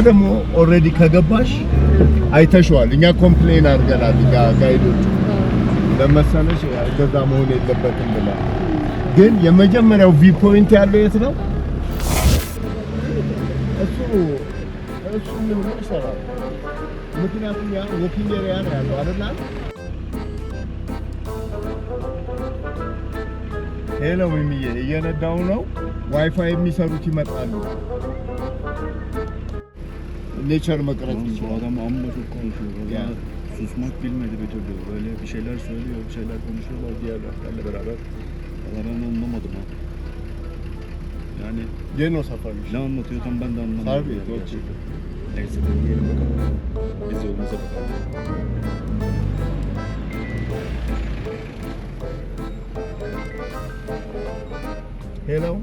ደግሞ ኦልሬዲ ከገባሽ አይተሽዋል። እኛ ኮምፕሌን አድርገናል ጋ ጋይዶች ለመሰለሽ እንደዛ መሆን የለበትም ብለን፣ ግን የመጀመሪያው ቪ ፖይንት ያለው የት ነው? እሱ እሱ ምን ይሰራል? ምክንያቱም ያ ወኪንግ ኤሪያ ነው ያለው አይደል? ሄሎ ሚሚዬ፣ እየነዳው ነው። ዋይፋይ የሚሰሩት ይመጣሉ። ne çarmık Oğlum, bu adam amma çok konuşuyor. Valla Yani. susmak bilmedi bir türlü. Böyle bir şeyler söylüyor, bir şeyler konuşuyorlar diğer raplerle beraber. Valla ben anlamadım ha. Yani Gene o saparmış. ne anlatıyor tam ben de anlamadım. Harbi yani gerçekten. gerçekten. Neyse dinleyelim bakalım. Biz yolumuza bakalım. Hello.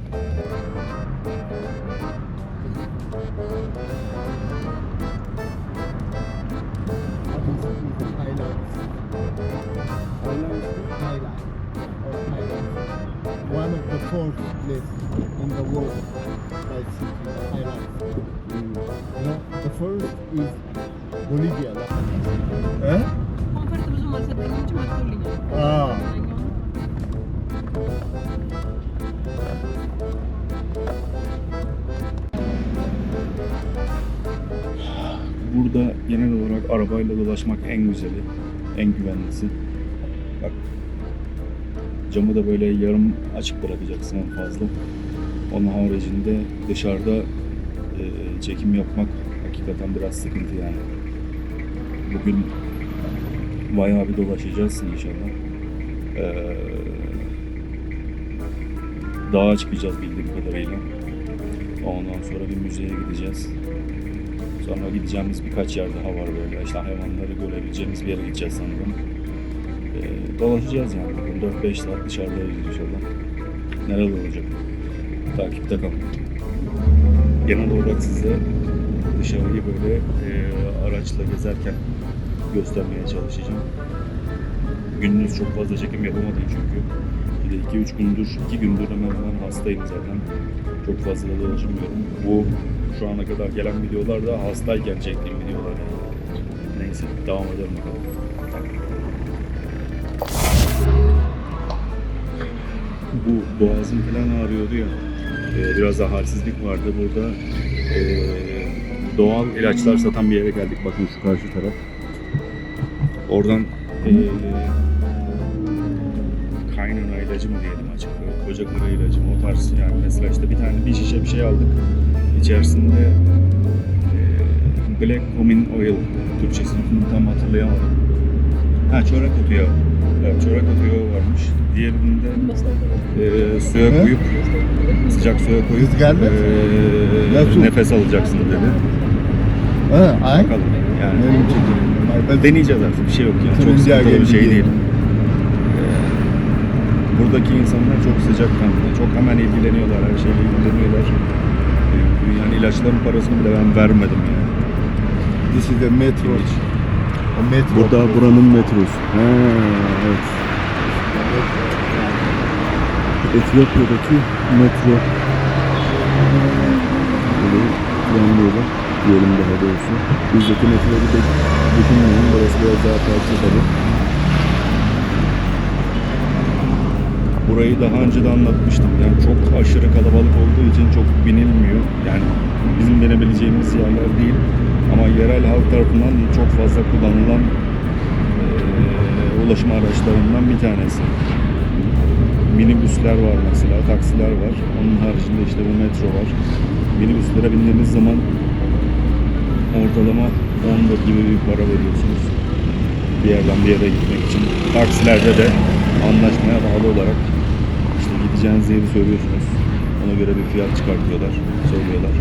Arabayla dolaşmak en güzeli, en güvenlisi. Bak camı da böyle yarım açık bırakacaksın en fazla. Onun haricinde dışarıda e, çekim yapmak hakikaten biraz sıkıntı yani. Bugün bayağı bir dolaşacağız inşallah. Ee, dağa çıkacağız bildiğim kadarıyla. Ondan sonra bir müzeye gideceğiz. Sonra gideceğimiz birkaç yer daha var böyle. İşte hayvanları görebileceğimiz bir yere gideceğiz sanırım. Ee, dolaşacağız yani. Bugün 4-5 saat dışarıdayız inşallah. Neler olacak? Takipte kalın. Genel olarak size dışarıyı böyle e, araçla gezerken göstermeye çalışacağım. Gündüz çok fazla çekim yapamadım çünkü. Bir de 2-3 gündür, 2 gündür hemen hemen hastayım zaten. Çok fazla da dolaşamıyorum. Bu şu ana kadar gelen videolar da hastayken çektiğim videolar. Neyse devam edelim bakalım. Bu boğazım falan ağrıyordu ya. Ee, biraz da halsizlik vardı burada. Ee, doğal ilaçlar satan bir yere geldik. Bakın şu karşı taraf. Oradan ee, kaynana ilacı mı diyelim böyle koca kara ilacı mı o tarz yani mesela işte bir tane bir şişe bir şey aldık içerisinde e, Black Cumin Oil Türkçesini tam hatırlayamadım. Ha çorak otu yağı evet, çorak otu yağı varmış. Diğerinde e, suya koyup sıcak suya koyup e, nefes alacaksın dedi. Ha, ay. bakalım yani. Ben deneyeceğiz artık bir şey yok yani çok sıkıntılı bir şey değil. Buradaki insanlar çok sıcakkanlı, çok hemen ilgileniyorlar, her şeyle ilgileniyorlar. Ee, Yani ilaçların parasını bile ben vermedim yani. This is the metro. O metro. buranın metrosu. Ha, evet. Etiyopya'daki metro. Böyle planlıyorlar. Diyelim daha doğrusu. Bizdeki metroyu da düşünmeyin. Burası biraz daha farklı tabii. Burayı daha önce de anlatmıştım. Yani çok aşırı kalabalık olduğu için çok binilmiyor. Yani bizim denebileceğimiz yerler değil. Ama yerel halk tarafından çok fazla kullanılan eee, ulaşım araçlarından bir tanesi. Minibüsler var mesela, taksiler var. Onun haricinde işte bu metro var. Minibüslere bindiğiniz zaman ortalama 10 lira gibi bir para veriyorsunuz. Bir yerden bir yere gitmek için. Taksilerde de anlaşmaya bağlı olarak gideceğiniz yeri söylüyorsunuz. Ona göre bir fiyat çıkartıyorlar, söylüyorlar.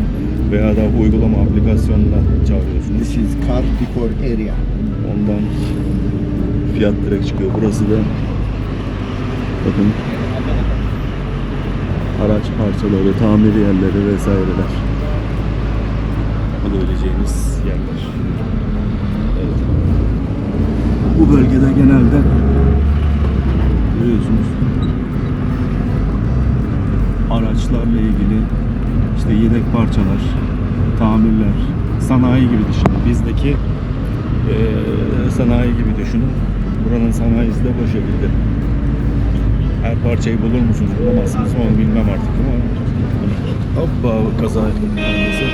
Veya da uygulama aplikasyonla çağırıyorsunuz. This is car decor area. Ondan fiyat direkt çıkıyor. Burası da bakın araç parçaları, tamir yerleri vesaireler. Alabileceğiniz yerler. Evet. Bu bölgede genelde görüyorsunuz araçlarla ilgili işte yedek parçalar, tamirler, sanayi gibi düşünün. Bizdeki eee, sanayi gibi düşünün. Buranın sanayisi de bu şekilde. Her parçayı bulur musunuz bulamazsınız onu bilmem artık ama hoppa kaza olması.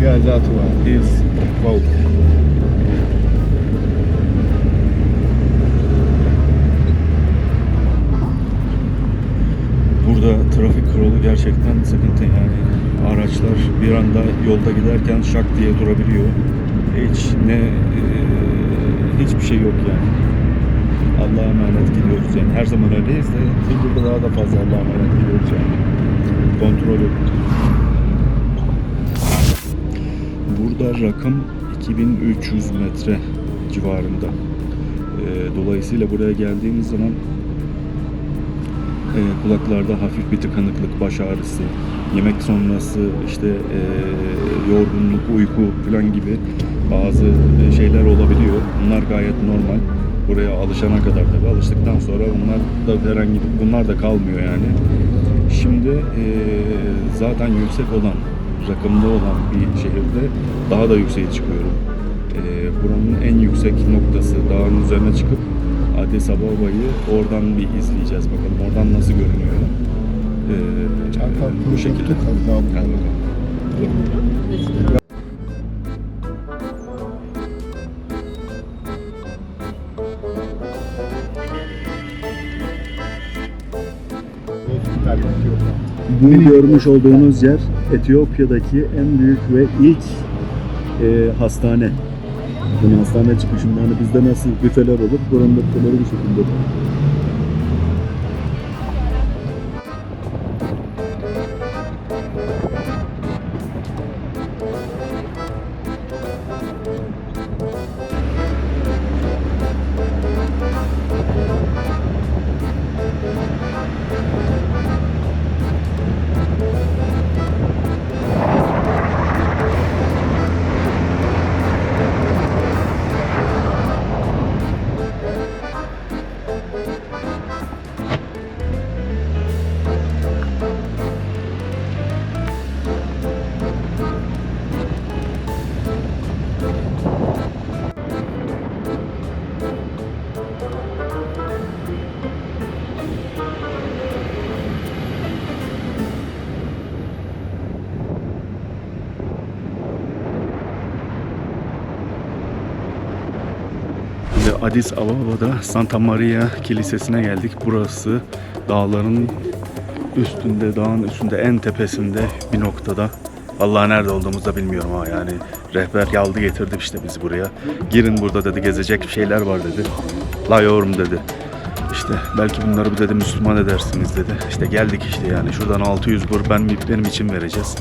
Yeah, that one. Is wow. Burada trafik kuralı gerçekten sıkıntı yani araçlar bir anda yolda giderken şak diye durabiliyor. Hiç ne e, hiçbir şey yok yani. Allah'a emanet gidiyoruz yani. Her zaman öyleyiz de burada daha da fazla Allah'a emanet gidiyoruz yani. Kontrol yok. Burada rakım 2300 metre civarında. Ee, dolayısıyla buraya geldiğimiz zaman e, kulaklarda hafif bir tıkanıklık, baş ağrısı, yemek sonrası işte e, yorgunluk, uyku falan gibi bazı e, şeyler olabiliyor. Bunlar gayet normal. Buraya alışana kadar tabii alıştıktan sonra bunlar da herhangi bunlar da kalmıyor yani. Şimdi e, zaten yüksek olan, rakımda olan bir şehirde daha da yükseğe çıkıyorum. E, buranın en yüksek noktası dağın üzerine çıkıp Addis Ababa'yı oradan bir izleyeceğiz bakalım. Oradan nasıl görünüyor. E, bu şekilde. Hadi bakalım. Bu görmüş olduğunuz yer Etiyopya'daki en büyük ve ilk e, hastane. Yani hastane çıkışında hani bizde nasıl büfeler olur, buranın büfeleri bu şekilde. Addis Ababa'da Santa Maria Kilisesi'ne geldik. Burası dağların üstünde, dağın üstünde en tepesinde bir noktada. Allah nerede olduğumuzu da bilmiyorum ama yani rehber yaldı getirdi işte bizi buraya. Girin burada dedi gezecek bir şeyler var dedi. La yorum dedi. İşte belki bunları bir dedi Müslüman edersiniz dedi. İşte geldik işte yani şuradan 600 bur ben benim için vereceğiz.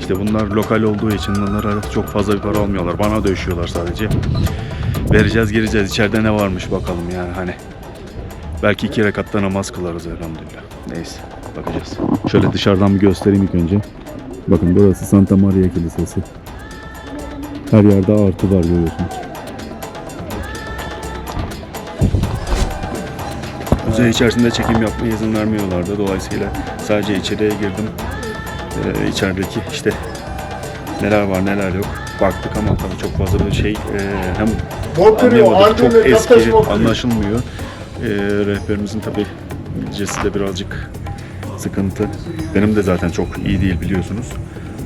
İşte bunlar lokal olduğu için bunlara çok fazla bir para almıyorlar. Bana dövüşüyorlar sadece. Vereceğiz gireceğiz. İçeride ne varmış bakalım yani hani. Belki iki rekatta namaz kılarız elhamdülillah. Neyse bakacağız. Şöyle dışarıdan bir göstereyim ilk önce. Bakın burası Santa Maria Kilisesi. Her yerde artı var görüyorsunuz. Müze içerisinde çekim yapmaya izin vermiyorlardı. Dolayısıyla sadece içeriye girdim. Ee, içerideki işte neler var neler yok baktık ama tabii çok fazla bir şey e, hem anlayamadık çok eski anlaşılmıyor. Ee, rehberimizin tabii İngilizcesi de birazcık sıkıntı. Benim de zaten çok iyi değil biliyorsunuz.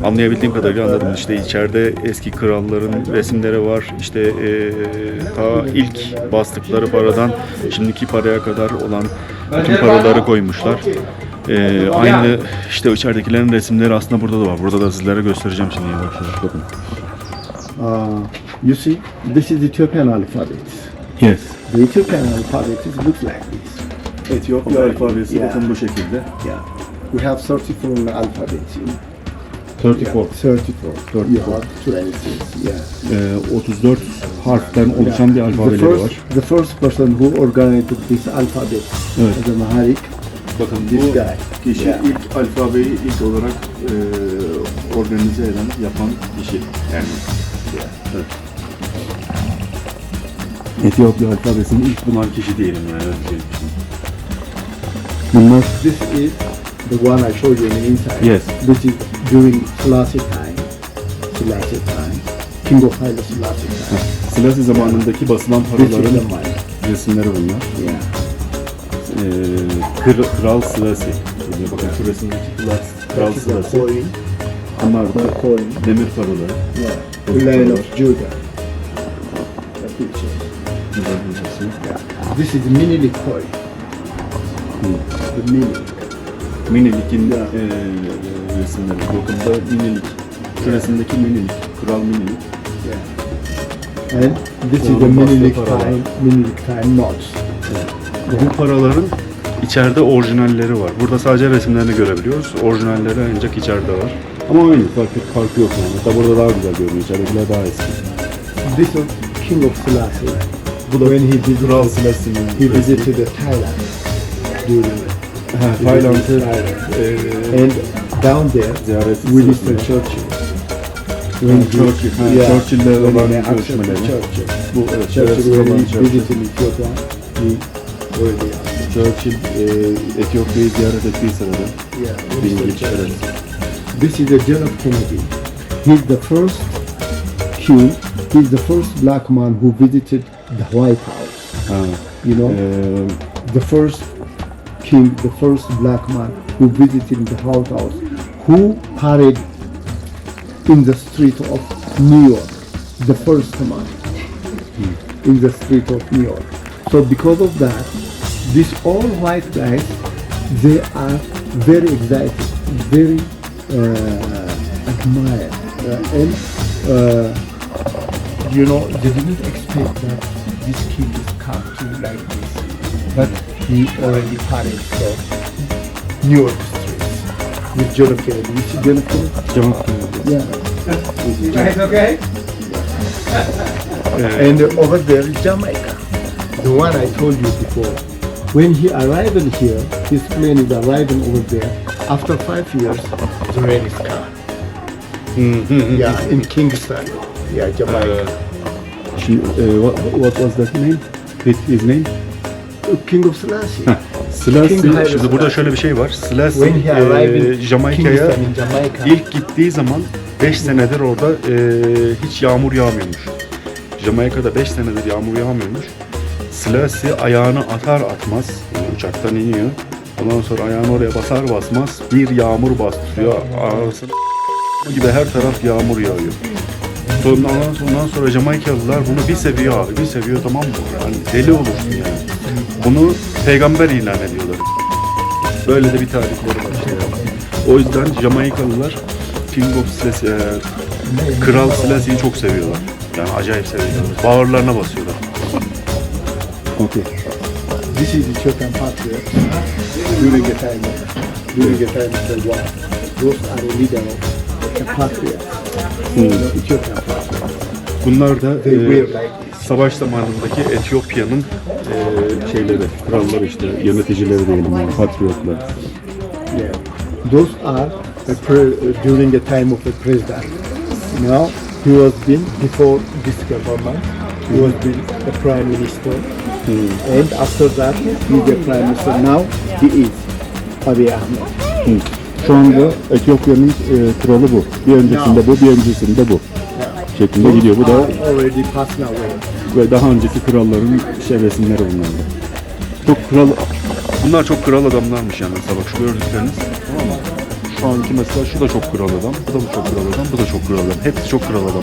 Anlayabildiğim kadarıyla anladım. İşte içeride eski kralların resimleri var. İşte e, ta ilk bastıkları paradan şimdiki paraya kadar olan bütün paraları koymuşlar. E, aynı işte içeridekilerin resimleri aslında burada da var. Burada da sizlere göstereceğim şimdi. Bakın. Uh, you see, this is Ethiopian alphabet. Yes. The Ethiopian alphabet is looks like this. Etiyopya alfabesi Yeah. bakın bu şekilde. Yeah. We have 34 alphabets. in- 34. Yeah, 34. 34. You have 26. Yeah. Ee, 34 harften oluşan bir The alfabeleri first, var. the first person who organized this alphabet Evet. as a Maharik, Bakın this bu guy. kişi Yeah. ilk alfabeyi ilk olarak e, organize eden, yapan kişi. Yani evet. Etiyopya alfabesini ilk bulan kişi diyelim yani. öyle bir şey. Bunlar This is the one I showed you in the inside. Yes. This is during Selassie time. Selassie time. King of Haile Selassie time. Silasi zamanındaki basılan This is the paraların mine. resimleri bunlar. Yeah. Ee, Kır- Kral Silasi. Şuraya bakın şu resimdeki Kral, Kral That is the Silasi. coin. Bunlar da The coin. demir paraları. Yeah. The Lion of Judah. This is the Minilik coin. The Minilik. Minilik'in e, resimleri. Bakın da Minilik. Şu resimdeki Minilik. Kral Minilik. Yeah. And this is the Onun bastığı Minilik paralar. time, Minilik time notes. Bu paraların içeride orijinalleri var. Burada sadece resimlerini görebiliyoruz. Orijinalleri ancak içeride var. Ama aynı fark, farkı yok yani. Hatta burada daha güzel görünüyor. İçeridekiler daha eski. This is King of Selassie. When he visited, Kral he visited the Thailand during Tayland'ı Thailand. Uh, and down there, ziyaret Winston sırasında- Churchill. Ha, Churchill, ha, Churchill'le when he accepted. Churchill. Bu evet, Churchill, şerefsiz when he visited Ethiopia, he already. Churchill e, Etiyopya'yı ziyaret ettiği sırada Yeah, bin Winston yıl This is the John F. Kennedy. He's the first king, he's the first black man who visited the White House. Ha, You know, e, the first king, the first black man who visited the White House, who parade in the street of New York, the first man in the street of New York. So because of that, these all white guys, they are very excited, very uh, admired, uh, and uh, you know they didn't expect that this king is come to like this, but he already paraded the New York streets with John F. Kennedy. You see John F. Kennedy? cevap veriyor. Yeah. And over there is Jamaica, the one I told you before. When he arrived here, his plane is arriving over there. After five years, the rain is gone. Mm-hmm. yeah, in Kingston. Yeah, Jamaica. Uh, Şimdi, e, what, what was that name? His, his name? King of Selassie. Selassie, King Haile şimdi burada Selassie. şöyle bir şey var. Selassie When he arrived e, in Jamaika'ya Kingston in Jamaica, ilk gittiği zaman 5 senedir orada e, hiç yağmur yağmıyormuş. Jamaika'da 5 senedir yağmur yağmıyormuş. Selassie ayağını atar atmaz yani uçaktan iniyor. Ondan sonra ayağını oraya basar basmaz bir yağmur bastırıyor. Ağzını gibi her taraf yağmur yağıyor. Ondan, ondan sonra Jamaikalılar bunu bir seviyor abi, bir seviyor tamam mı? Yani deli olursun yani. Bunu peygamber ilan ediyorlar. Böyle de bir tarihleri var işte. O yüzden Jamaikalılar King of Selassie, e, Kral Selassie'yi çok seviyorlar. Yani acayip seviyorlar. Bağırlarına basıyorlar. okay. This is Ethiopian patriot during the time during the time of the war. Those are the leader of the patriot. Patriot. Bunlar da e, savaş zamanındaki Etiyopya'nın e, şeyleri, kralları işte, yöneticileri diyelim, yani, patriotlar. Yeah. Those are pre- during the time of the president. Now he was been before this government. He was been the prime minister, and after that he's the prime minister. Now he is Abiy Ahmed. Şu anda Etiyopya'nın e, kralı bu. Bir öncesinde bu, bir öncesinde bu. Şeklinde gidiyor. Bu da Are already passed away. ve daha önceki kralların şey resimleri bunlar da. Çok kral, bunlar çok kral adamlarmış yani mesela bak şu gördükleriniz. Tamam mı? Şu anki mesela şu da çok kral adam, bu da çok kral adam, bu da çok kral adam. Hepsi çok kral adamlar.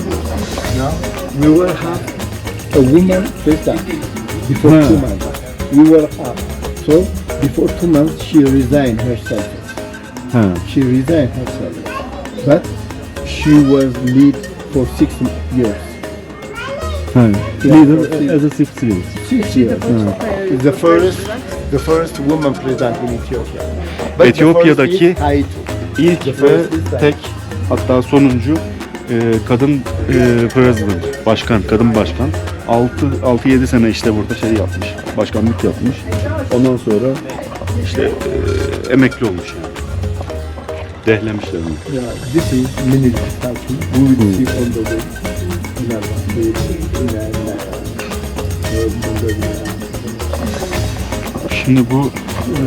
Now we will have a woman president before two months. We will have so before two months she resigned her She resigned her service, but she was lead for six years. Yeah. Leader as a sixth leader. Six years. Is the first, the first woman president in Ethiopia. But the Etiyopya'daki- first is Haiti. İlk ve tek hatta sonuncu e, kadın e, president, başkan, kadın başkan. 6 6-7 sene işte burada şey yapmış, başkanlık yapmış. Ondan sonra işte e, emekli olmuş yani. Dehlemişler onu. Yeah, this is mini statue. We will see on the way. In our in our- in our- Şimdi bu e,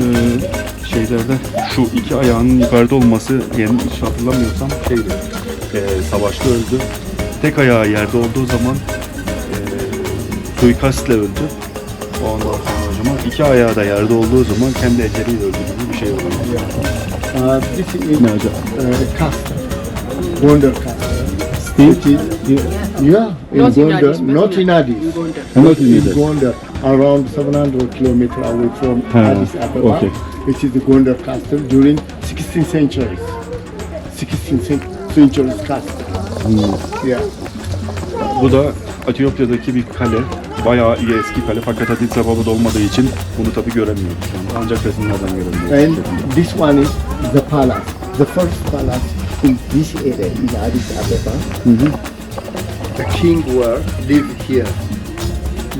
şeylerde şu iki ayağının yukarıda olması yani hiç hatırlamıyorsam şeydi. E, savaşta öldü. Tek ayağı yerde olduğu zaman e, suikastle öldü. Ondan sonra hocam iki ayağı da yerde olduğu zaman kendi eceliyle öldü gibi bir şey oldu. This is acaba? uh, castle, Gondar. Steel? Which is yeah, in Not in Gondar, but not in in Addis. Not in in Addis. Gondar, around 700 kilometers away from Ha, Addis Ababa. okay. Which is the Gondar castle during 16th century. 16th cen- century castle. Yeah. Bu da Etiyopya'daki bir kale. Bayağı iyi eski kale fakat Addis Ababa'da olmadığı için bunu tabii göremiyoruz. şu anda. Ancak resimlerden görebiliyoruz. And this one is the palace. The first palace in this area in Addis Ababa. The king were lived here.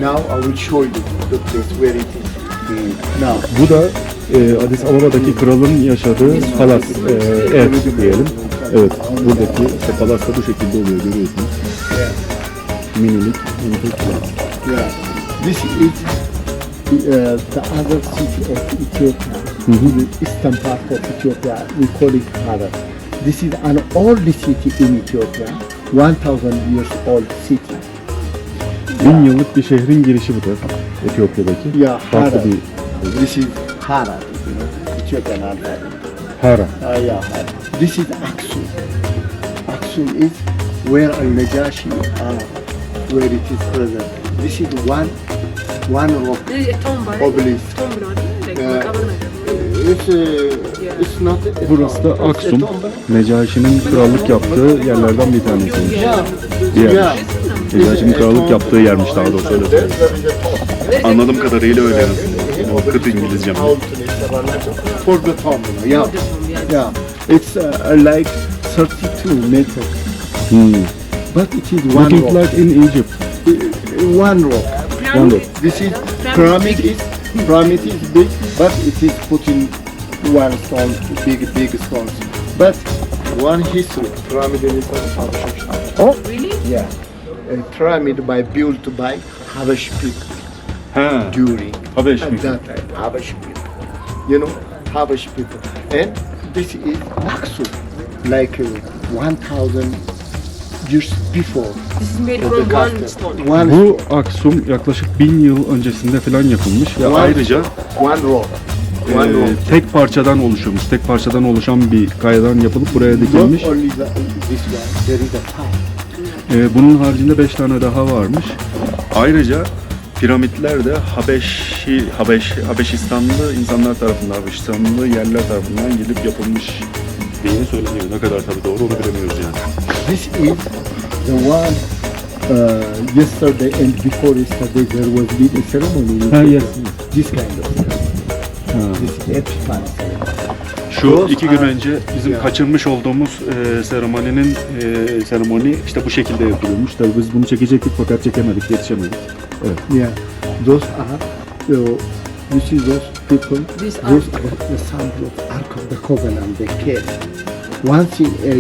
Now I will show you the place where it is. Now, Bu da e, Addis Ababa'daki kralın yaşadığı palas, e, ev diyelim. Evet, buradaki işte palas da bu şekilde oluyor görüyorsunuz. Minilik, minilik palas. Yeah. This is uh, the other city of Ethiopia, the eastern part of Ethiopia. We call it Harar. This is an old city in Ethiopia, 1,000 years old city. Bin yıllık bir şehrin girişi bu da Etiyopya'daki. Yeah, Farklı Harar. bir This is Harar, Ethiopian Harar. Hara. Uh, yeah, Harar. This is Aksum. Aksum is where Al Najashi are, where it is present this is one one rock obelisk. Uh, it's, uh, it's not a Burası da tomb, it's a Aksum. Necaşi'nin krallık yaptığı yerlerden bir tanesiymiş. Yeah. Diğer. Yeah. Necaşi'nin krallık yaptığı yermiş daha doğrusu öyle söyleyeyim. Anladığım kadarıyla öyle. O kıt İngilizcem. For the tomb. Yeah. Yeah. It's uh, like 32 meter. Hmm. But it is one Looking like in Egypt. One rock. One rock. This is pyramid is pyramid is big, but it is put in one stone, big big stones. But one history, pyramid is from Oh, really yeah. A pyramid by built by Habash people Ha. during Habeş at that time Habash people. You know, Habash people. And this is Aksum, like uh, 1,000 years before. this is made from one stone One Bu Aksum yaklaşık bin yıl öncesinde falan yapılmış ve One- ayrıca One rock. One e, tek parçadan oluşuyormuş. Tek parçadan oluşan bir kayadan yapılıp buraya dikilmiş. Not only the, this one, there is a five. E, bunun haricinde 5 tane daha varmış. Ayrıca piramitler de Habeşi, Habeş, Habeşistanlı insanlar tarafından, Habeşistanlı yerler tarafından gelip yapılmış diye söyleniyor. Ne kadar tabii doğru onu bilemiyoruz yani. This is the one uh, yesterday and before yesterday there was been a ceremony. Ha, yes. This kind of ceremony. This is Epiphanes. Şu iki gün önce bizim Yeah. kaçırmış olduğumuz e, seremoninin e, seremoni işte bu şekilde yapılıyormuş. Tabii biz bunu çekecektik fakat çekemedik, yetişemedik. Yeah, those are you see those people. These are- those are the sons of Ark of the Covenant. They came once in a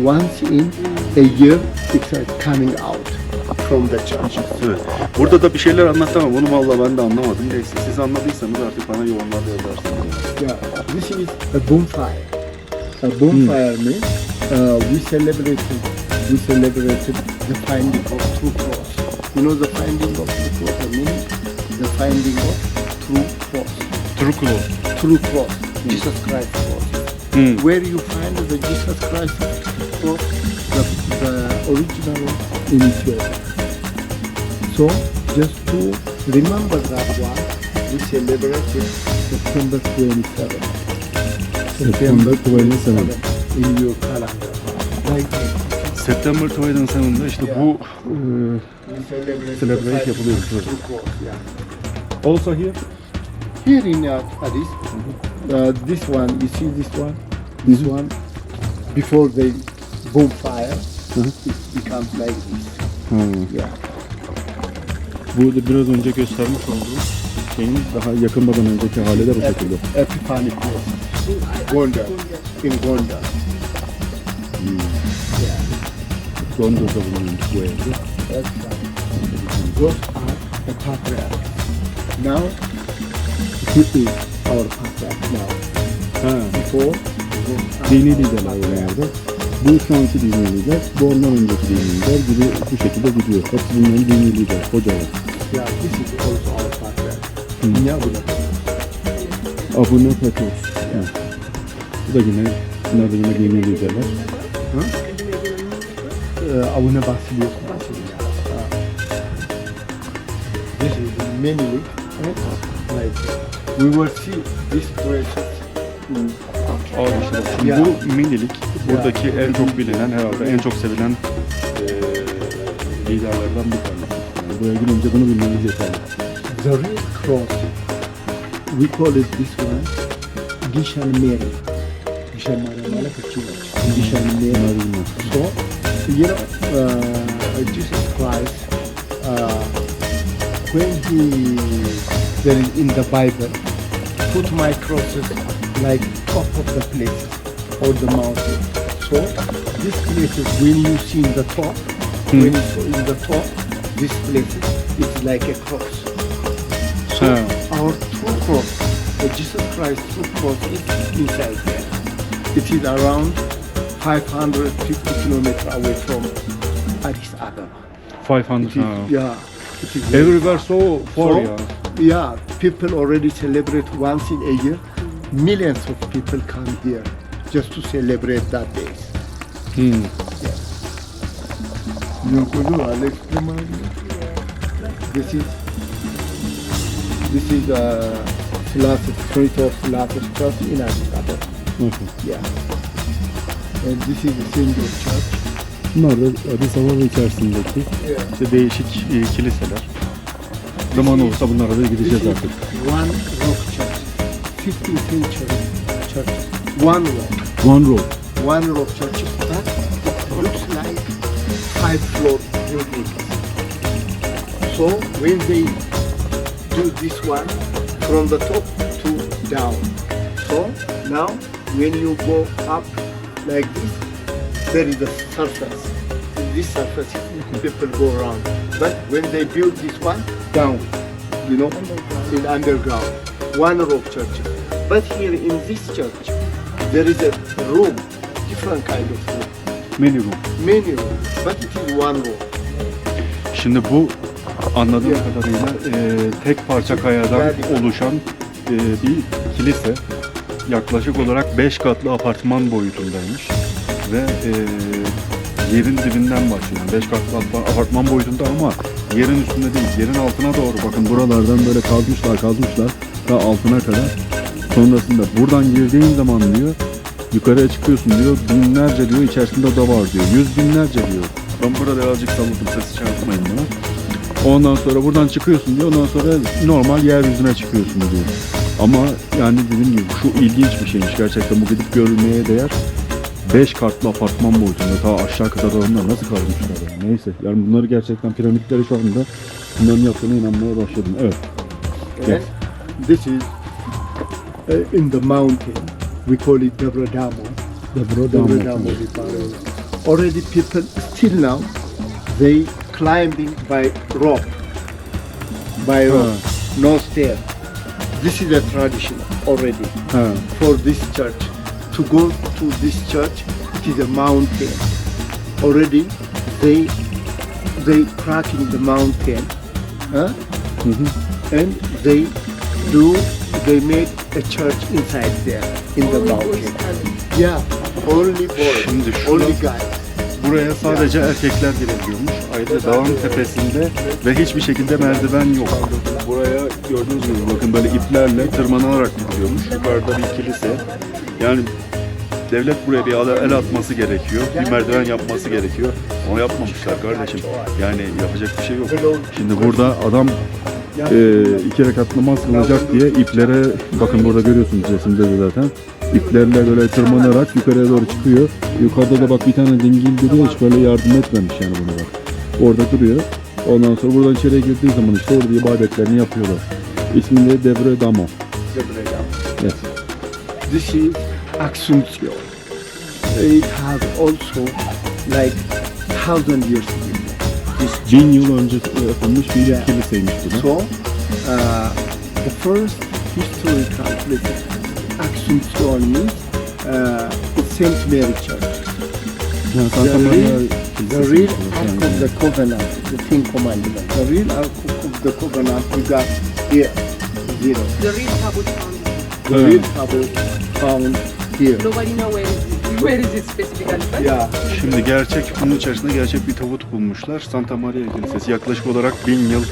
once in a year. It's uh, coming out from the churches. Evet. Burada da bir şeyler anlattı ama bunu vallahi ben de anlamadım. Neyse siz anladıysanız artık bana yorumlarda yazarsınız. Yeah, this is a bonfire. A bonfire means uh, we celebrated we celebrated the finding of true cross. You know the finding of true cross, the meaning? The finding of true cross. True close. True cross. Jesus Christ cross. Hmm. Where you find the Jesus Christ cross, the, the original in Ethiopia. So just to remember that one, we celebrated September 27. September 27. in your calendar. Like this. September 27'da işte bu e, celebrate Celebrate yapılıyor, cross, yeah. also here. Here in uh, Addis, uh, this one, you see this one? This one, before they bonfire, it becomes like this. Yeah. Burada biraz önce göstermiş olduğum şeyin daha yakınmadan önceki hali de bu şekilde. Epiphany place. Gondar. In Gondar. Gondor'da bulunmuş bu evde. That's right. Those are the patriarchs. Now, he is our patriarch now. Ha, before. dini liderler onlarda. Bu şu anki dini lider, bu ondan önceki dini lider gibi bu şekilde gidiyor. Hepsi bunların dini lider, hocalar. Yeah, this is also our partner. Hmm. Bu da. Abone Petos. Bu da yine, bunlar da yine dini liderler. Ee, Avune Basilios Basilios. This is mainly place. We will see this project şey in bu millilik buradaki en çok bilinen herhalde en çok sevilen eee liderlerden bir tanesi. Yani buraya gidince bunu bilmeniz yeterli. the real cross. We call it this one Gishan Mary. Gishan Mary Malak Gishan Mary. So you know uh, Jesus Christ uh, when he there is in the Bible, put my crosses like top of the place or the mountain. So, these places, when you see in the top, hmm. when you see in the top, this places, it's like a cross. So, Ha. our true cross, the Jesus Christ true cross is inside there. It is around 550 kilometers away from Addis Ababa. 500. It is, ha. yeah. It is very- Everywhere so far So, yeah, people already celebrate once in a year. Millions of people come here just to celebrate that day. Hmm. This is this is uh, philosophy, street of philosophy church in Addis Ababa. Okay. Yeah. And this is a single church. Bunlar da Addis Ababa içerisindeki işte değişik e, kiliseler. Zaman olursa bunlara da gideceğiz is artık. one rock church. 15th century church. One rock. One Road. One rock church. That looks like five floor building. So when they do this one from the top to down. So now when you go up like this, there is a surface. This surface people go around. But when they build this one down, you know, in underground, one rock church. But here in this church, there is a room, different kind of room, Many Room. many room, but it is one room. Şimdi bu anladığım Ya. kadarıyla e, tek parça kayadan oluşan e, bir kilise. Yaklaşık olarak 5 katlı apartman boyutundaymış. Ve e, yerin dibinden başlıyor. 5 katlı apa- apartman boyutunda ama yerin üstünde değil, yerin altına doğru. Bakın buralardan böyle kazmışlar kazmışlar ta altına kadar. Sonrasında buradan girdiğin zaman diyor yukarıya çıkıyorsun diyor binlerce diyor içerisinde oda var diyor. Yüz binlerce diyor. Ben burada birazcık salladım sesi çıkartmayın bana. Ondan sonra buradan çıkıyorsun diyor. Ondan sonra normal yeryüzüne çıkıyorsun diyor. Ama yani dediğim gibi şu ilginç bir şeymiş. Gerçekten bu gidip görülmeye değer. 5 katlı apartman boyutunda ta aşağı kadar onlar nasıl kazmışlar yani. Neyse yani bunları gerçekten piramitleri şu anda bunların yaptığına inanmaya başladım. Evet. Yes. This is uh, in the mountain. We call it Debre Damo. Debre Debre Damo. we call it. Already people still now they climbing by rope. By rope, no stair. This is a tradition already Ha. for this church. To go to this church, it is a mountain. Already they they cracking the mountain. Huh? Hı hı. and they do they made a church inside there in the mountain. Yeah, only boys, Şimdi şurada- only guys. Buraya sadece erkekler girebiliyormuş. Ayrıca dağın tepesinde ve hiçbir şekilde merdiven yok. Buraya gördüğünüz gibi bakın böyle iplerle tırmanılarak gidiliyormuş. Yukarıda bir kilise. Yani devlet buraya bir el atması gerekiyor. Bir merdiven yapması gerekiyor. Ama yapmamışlar kardeşim. Yani yapacak bir şey yok. Şimdi burada adam e, iki rekat namaz kılacak diye iplere bakın burada görüyorsunuz resimde de zaten iplerle böyle tırmanarak yukarıya doğru çıkıyor. Yukarıda da bak bir tane dingil duruyor hiç böyle yardım etmemiş yani buna bak. Orada duruyor. Ondan sonra buradan içeriye girdiği zaman işte orada ibadetlerini yapıyorlar. İsmi de Debre Damo. Yes. This is Aksumtio. It has also like thousand years ago. This Bin yıl önce yapılmış bir Yeah. kiliseymiş bu da. So, uh, the first historical place Means uh, Saint Mary Church. Yani The Santa Maria real, the real. Ark of the Covenant, the Ten Commandments. The real Ark of the Covenant we got here, zero. The real tabut found. The real tablet found here. Nobody know where is it, where is it specifically. But Yeah. Şimdi gerçek, bunun içerisinde gerçek bir tabut bulmuşlar. Santa Maria Kilisesi yaklaşık olarak bin yıl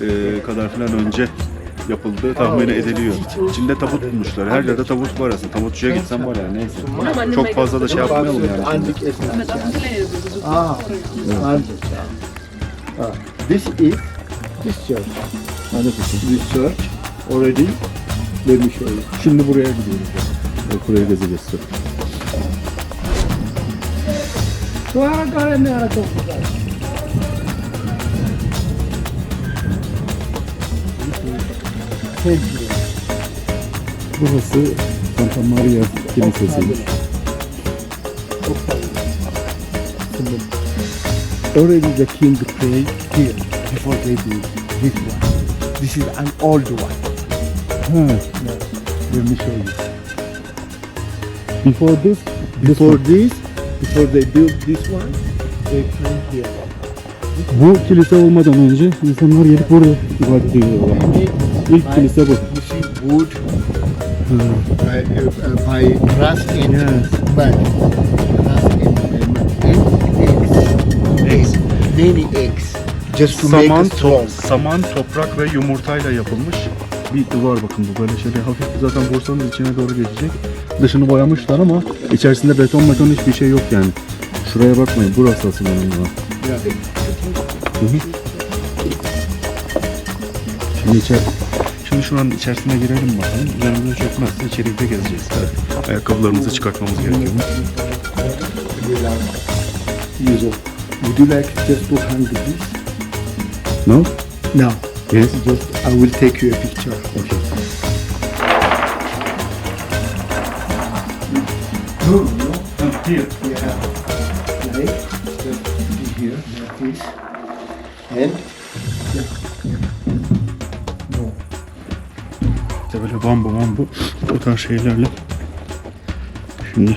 e, kadar falan önce yapıldığı tahmin ediliyor. İçinde tabut bulmuşlar. Her yerde tabut var aslında. Tabutçuya gitsen var ya yani, neyse. Çok fazla da şey yapmayalım yani. Ah, this is this church. This church already demiş öyle. Şimdi buraya gidiyoruz. Buraya gezeceğiz. Şu ara ne ara çok güzel. Thank you. Burası Santa Maria Kilisesi'ymiş. Already the king prayed here before they built this one. This is an old one. Ha, Let me show you. before this, Before this, before they built this one, they prayed here. bu kilise olmadan önce insanlar gelip burada ibadet ediyorlar. İlk kilise bu. You see wood by, uh, by grass and Yes. mud. Grass and mud. And eggs. Eggs. Many eggs. Just to Saman, make strong. top, saman, toprak ve yumurtayla yapılmış bir duvar bakın bu böyle şöyle hafif zaten borsanın içine doğru geçecek. Dışını boyamışlar ama içerisinde beton beton hiçbir şey yok yani. Şuraya bakmayın burası asıl önemli olan. Yeah. Hı hı. Şimdi içeri, şimdi şuranın içerisine girelim bakalım. Üzerimize çökmezse içeride gezeceğiz. Ayakkabılarımızı çıkartmamız gerekiyor. Would you like just to hang this? No? No. Yes. Just I will take you a picture. Okay. No, no. Here. Yeah. Like just be here like this. And bambu bambu o tarz şeylerle. Şimdi